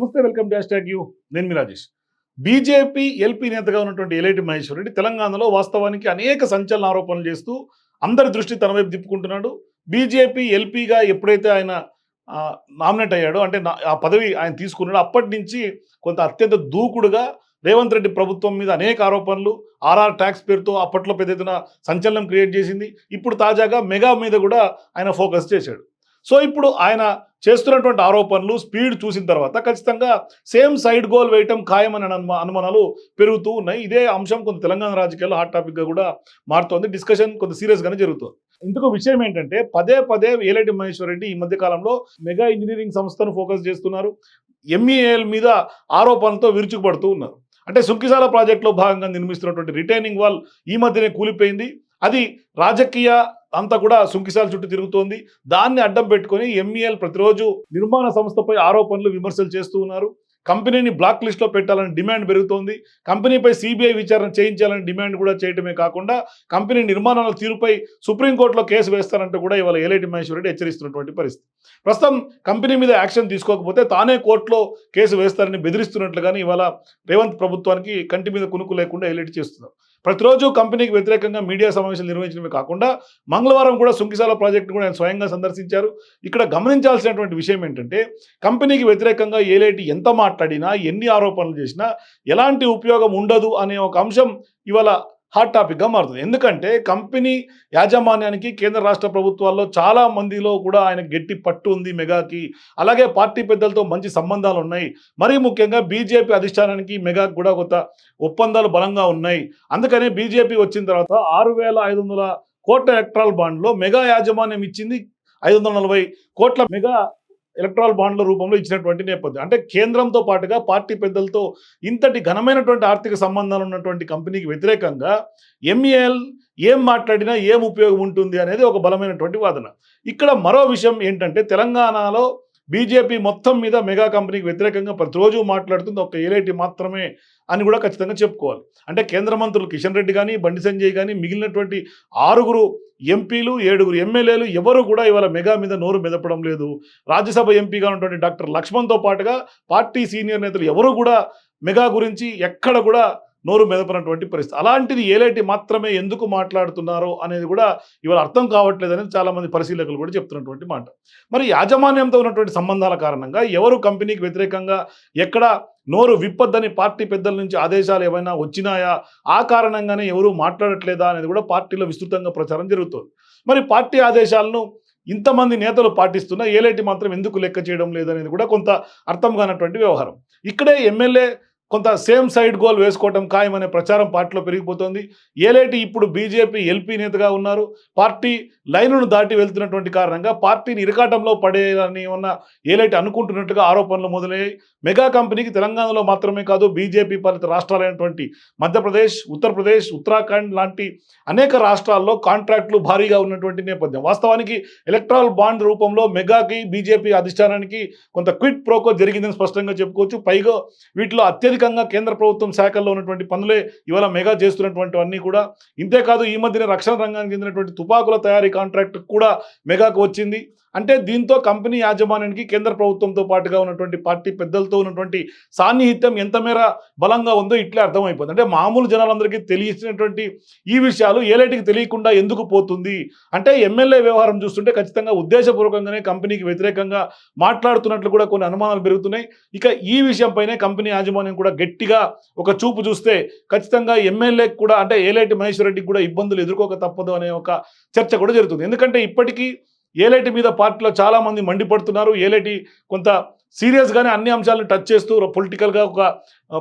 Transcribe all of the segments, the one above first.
నమస్తే welcome to hashtag you. నేను మీ రాజేష్. బీజేపీ ఎల్పీ నేతగా ఉన్నటువంటి ఎలైటి మహేశ్వర్ రెడ్డి తెలంగాణలో వాస్తవానికి అనేక సంచలన ఆరోపణలు చేస్తూ అందరి దృష్టి తన వైపు తిప్పుకుంటున్నాడు. బీజేపీ ఎల్పీగా ఎప్పుడైతే ఆయన నామినేట్ అయ్యాడో అంటే నా- ఆ పదవి ఆయన తీసుకున్నాడు అప్పటి నుంచి కొంత అత్యంత దూకుడుగా రేవంత్ రెడ్డి ప్రభుత్వం మీద అనేక ఆరోపణలు ఆర్ఆర్ ట్యాక్స్ పేరుతో అప్పట్లో పెద్ద ఎత్తున సంచలనం క్రియేట్ చేసింది. ఇప్పుడు తాజాగా మెగా మీద కూడా ఆయన ఫోకస్ చేశాడు. సో ఇప్పుడు ఆయన చేస్తున్నటువంటి ఆరోపణలు స్పీడ్ చూసిన తర్వాత ఖచ్చితంగా సేమ్ సైడ్ గోల్ వేయటం ఖాయమని అనుమానాలు పెరుగుతూ ఉన్నాయి. ఇదే అంశం కొంత తెలంగాణ రాజకీయాల్లో హాట్ టాపిక్గా కూడా మారుతోంది. డిస్కషన్ కొంత సీరియస్గానే జరుగుతుంది. ఇందుకు విషయం ఏంటంటే పదే పదే ఏలటి మహేశ్వర్ రెడ్డి ఈ మధ్య కాలంలో మెగా ఇంజనీరింగ్ సంస్థను ఫోకస్ చేస్తున్నారు. ఎంఈఏఎల్ మీద ఆరోపణలతో విరుచుకుపడుతూ ఉన్నారు. అంటే సుంకిసాల ప్రాజెక్టులో భాగంగా నిర్మిస్తున్నటువంటి రిటైనింగ్ వాల్ ఈ మధ్యనే కూలిపోయింది. అది రాజకీయ అంతా కూడా సుంకిసాల చుట్టూ తిరుగుతోంది. దాన్ని అడ్డం పెట్టుకొని ఎంఈఎల్ ప్రతిరోజు నిర్మాణ సంస్థపై ఆరోపణలు విమర్శలు చేస్తూ ఉన్నారు. కంపెనీని బ్లాక్ లిస్ట్లో పెట్టాలని డిమాండ్ పెరుగుతోంది. కంపెనీపై సిబిఐ విచారణ చేయించాలని డిమాండ్ కూడా చేయటమే కాకుండా కంపెనీ నిర్మాణాల తీరుపై సుప్రీంకోర్టులో కేసు వేస్తారంటూ కూడా ఇవాళ ఏలేటి మహేశ్వరరెడ్డి హెచ్చరిస్తున్నటువంటి పరిస్థితి. ప్రస్తుతం కంపెనీ మీద యాక్షన్ తీసుకోకపోతే తానే కోర్టులో కేసు వేస్తారని బెదిరిస్తున్నట్లుగానే ఇవాళ రేవంత్ ప్రభుత్వానికి కంటి మీద కునుకు లేకుండా ఏలేటి చేస్తున్నారు. ప్రతిరోజు కంపెనీకి వ్యతిరేకంగా మీడియా సమావేశాలు నిర్వహించడమే కాకుండా మంగళవారం కూడా సుంకిశాల ప్రాజెక్టు కూడా ఆయన స్వయంగా సందర్శించారు. ఇక్కడ గమనించాల్సినటువంటి విషయం ఏంటంటే కంపెనీకి వ్యతిరేకంగా ఏలేటి ఎంత మాట్లాడినా ఎన్ని ఆరోపణలు చేసినా ఎలాంటి ఉపయోగం ఉండదు అనే ఒక అంశం ఇవాళ హాట్ టాపిక్గా మారుతుంది. ఎందుకంటే కంపెనీ యాజమాన్యానికి కేంద్ర రాష్ట్ర ప్రభుత్వాల్లో చాలా మందిలో కూడా ఆయన గట్టి పట్టు ఉంది మెగాకి. అలాగే పార్టీ పెద్దలతో మంచి సంబంధాలు ఉన్నాయి. మరీ ముఖ్యంగా బీజేపీ అధిష్టానానికి మెగాకి కూడా కొత్త ఒప్పందాలు బలంగా ఉన్నాయి. అందుకనే బీజేపీ వచ్చిన తర్వాత ఆరు వేల ఐదు వందల కోట్ల ఎలక్ట్రాల్ బాండ్లో మెగా యాజమాన్యం ఇచ్చింది ఐదు వందల నలభై కోట్ల మెగా ఎలక్ట్రాల్ బాండ్ల రూపంలో ఇచ్చినటువంటి నేపథ్యం. అంటే కేంద్రంతో పాటుగా పార్టీ పెద్దలతో ఇంతటి ఘనమైనటువంటి ఆర్థిక సంబంధాలు ఉన్నటువంటి కంపెనీకి వ్యతిరేకంగా ఎంఈఎల్ ఏం మాట్లాడినా ఏం ఉపయోగం ఉంటుంది అనేది ఒక బలమైనటువంటి వాదన. ఇక్కడ మరో విషయం ఏంటంటే తెలంగాణలో బీజేపీ మొత్తం మీద మెగా కంపెనీకి వ్యతిరేకంగా ప్రతిరోజు మాట్లాడుతుంది ఒక ఏలైటి మాత్రమే అని కూడా ఖచ్చితంగా చెప్పుకోవాలి. అంటే కేంద్ర మంత్రులు కిషన్ రెడ్డి కానీ బండి సంజయ్ కానీ మిగిలినటువంటి ఆరుగురు ఎంపీలు ఏడుగురు ఎమ్మెల్యేలు ఎవరు కూడా ఇవాళ మెగా మీద నోరు మెదపడం లేదు. రాజ్యసభ ఎంపీగా ఉన్నటువంటి డాక్టర్ లక్ష్మణ్తో పాటుగా పార్టీ సీనియర్ నేతలు ఎవరు కూడా మెగా గురించి ఎక్కడ కూడా నోరు మెదపనటువంటి పరిస్థితి. అలాంటిది ఏలేటి మాత్రమే ఎందుకు మాట్లాడుతున్నారో అనేది కూడా ఇవాళ అర్థం కావట్లేదు అనేది చాలామంది పరిశీలకులు కూడా చెప్తున్నటువంటి మాట. మరి యాజమాన్యంతో ఉన్నటువంటి సంబంధాల కారణంగా ఎవరు కంపెనీకి వ్యతిరేకంగా ఎక్కడ నోరు విప్పొద్దని పార్టీ పెద్దల నుంచి ఆదేశాలు ఏమైనా వచ్చినాయా? ఆ కారణంగానే ఎవరు మాట్లాడట్లేదా అనేది కూడా పార్టీలో విస్తృతంగా ప్రచారం జరుగుతుంది. మరి పార్టీ ఆదేశాలను ఇంతమంది నేతలు పాటిస్తున్నా ఏలేటి మాత్రం ఎందుకు లెక్క చేయడం లేదనేది కూడా కొంత అర్థం కానటువంటి వ్యవహారం. ఇక్కడే ఎమ్మెల్యే కొంత సేమ్ సైడ్ గోల్ వేసుకోవటం ఖాయమనే ప్రచారం పార్టీలో పెరిగిపోతుంది. ఏలేటి ఇప్పుడు బీజేపీ ఎల్పీ నేతగా ఉన్నారు. పార్టీ లైనును దాటి వెళ్తున్నటువంటి కారణంగా పార్టీని ఇరకాటంలో పడేయాలని ఉన్న ఏలేటి అనుకుంటున్నట్టుగా ఆరోపణలు మొదలయ్యాయి. మెగా కంపెనీకి తెలంగాణలో మాత్రమే కాదు బీజేపీ పాలిత రాష్ట్రాలైనటువంటి మధ్యప్రదేశ్ ఉత్తరప్రదేశ్ ఉత్తరాఖండ్ లాంటి అనేక రాష్ట్రాల్లో కాంట్రాక్టులు భారీగా ఉన్నటువంటి నేపథ్యం. వాస్తవానికి ఎలక్ట్రాల్ బాండ్ రూపంలో మెగాకి బీజేపీ అధిష్టానానికి కొంత క్విట్ ప్రోకో జరిగిందని స్పష్టంగా చెప్పుకోవచ్చు. పైగా వీటిలో అత్యధిక అత్యధికంగా కేంద్ర ప్రభుత్వం శాఖల్లో ఉన్నటువంటి పనులే ఇవాళ మెగా చేస్తున్నటువంటివన్నీ కూడా. ఇంతేకాదు ఈ మధ్యన రక్షణ రంగానికి చెందినటువంటి తుపాకుల తయారీ కాంట్రాక్ట్ కూడా మెగాకు వచ్చింది. అంటే దీంతో కంపెనీ యాజమాన్యానికి కేంద్ర ప్రభుత్వంతో పాటుగా ఉన్నటువంటి పార్టీ పెద్దలతో ఉన్నటువంటి సాన్నిహిత్యం ఎంత మేర బలంగా ఉందో ఇట్లే అర్థమైపోతుంది అంటే మామూలు జనాలందరికీ తెలియచినటువంటి ఈ విషయాలు ఏలేటికి తెలియకుండా ఎందుకు పోతుంది? అంటే ఎమ్మెల్యే వ్యవహారం చూస్తుంటే ఖచ్చితంగా ఉద్దేశపూర్వకంగానే కంపెనీకి వ్యతిరేకంగా మాట్లాడుతున్నట్లు కూడా కొన్ని అనుమానాలు పెరుగుతున్నాయి. ఇక ఈ విషయంపైనే కంపెనీ యాజమాన్యం కూడా గట్టిగా ఒక చూపు చూస్తే ఖచ్చితంగా ఎమ్మెల్యేకి కూడా అంటే ఏలేటి మహేశ్వర రెడ్డికి కూడా ఇబ్బందులు ఎదుర్కోక తప్పదు అనే ఒక చర్చ కూడా జరుగుతుంది. ఎందుకంటే ఇప్పటికీ ఏలైటి మీద పార్టీలో చాలామంది మండిపడుతున్నారు. ఏలైటి కొంత సీరియస్గానే అన్ని అంశాలను టచ్ చేస్తూ పొలిటికల్గా ఒక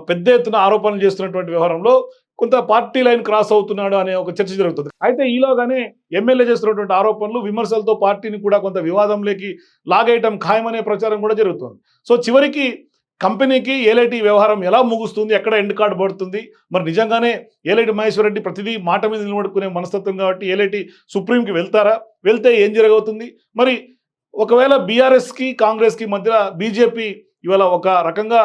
పెద్ద ఎత్తున ఆరోపణలు చేస్తున్నటువంటి వ్యవహారంలో కొంత పార్టీ లైన్ క్రాస్ అవుతున్నాడు అనే ఒక చర్చ జరుగుతుంది. అయితే ఈలోగానే ఎమ్మెల్యే చేస్తున్నటువంటి ఆరోపణలు విమర్శలతో పార్టీని కూడా కొంత వివాదంలోకి లాగేయటం ఖాయమనే ప్రచారం కూడా జరుగుతుంది. సో చివరికి కంపెనీకి ఏలైటీ వ్యవహారం ఎలా ముగుస్తుంది ఎక్కడ ఎండ్ కార్డు పడుతుంది? మరి నిజంగానే ఏలైటి మహేశ్వర రెడ్డి ప్రతిదీ మాట మీద నిలబడుకునే మనస్తత్వం కాబట్టి ఏలైటి సుప్రీంకి వెళ్తారా? వెళ్తే ఏం జరగవుతుంది మరి ఒకవేళ బీఆర్ఎస్కి కాంగ్రెస్కి మధ్య బీజేపీ ఇవాళ ఒక రకంగా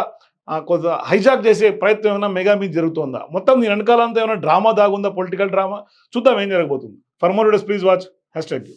కొంత హైజాక్ చేసే ప్రయత్నం ఏమైనా మెగా మీద జరుగుతుందా? మొత్తం దీని వెనకాలంతా ఏమైనా డ్రామా దాగుందా? Political drama? చూద్దాం ఏం జరగబోతుంది. For more please watch. Hashtag